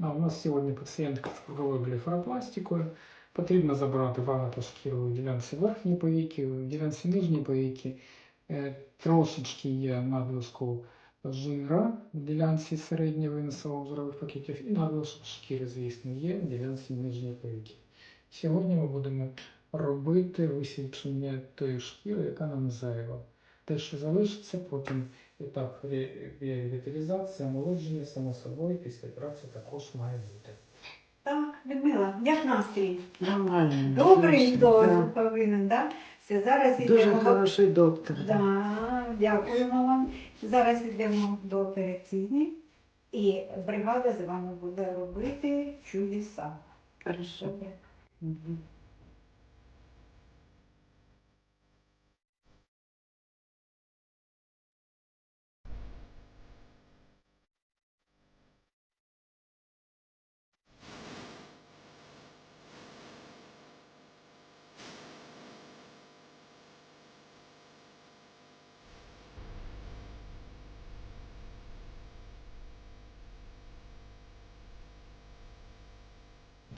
А, у нас сьогодні пацієнтка з круговою блефаропластикою. Потрібно забрати ванатошкіру в ділянці верхньої повіки, в ділянці нижньої повіки. Е, Трошечки є надлишку жира в ділянці середньої виносово-узорових пакетів і надлишок шкіри, звісно, є в ділянці нижньої повіки. Сьогодні ми будемо робити висвітлення тої шкіри, яка нам зайва. Те, що залишиться, потім етап ре- реавіталізації, омолодження, само собою, після операції також має бути. Так, Людмила, як настрій? Нормально. Добрий до повинен, так? Все, зараз да. Дуже йдемо. хороший доктор. Да, дякуємо вам. Зараз йдемо до операційної і бригада з вами буде робити чудеса. Хорошо. Добре.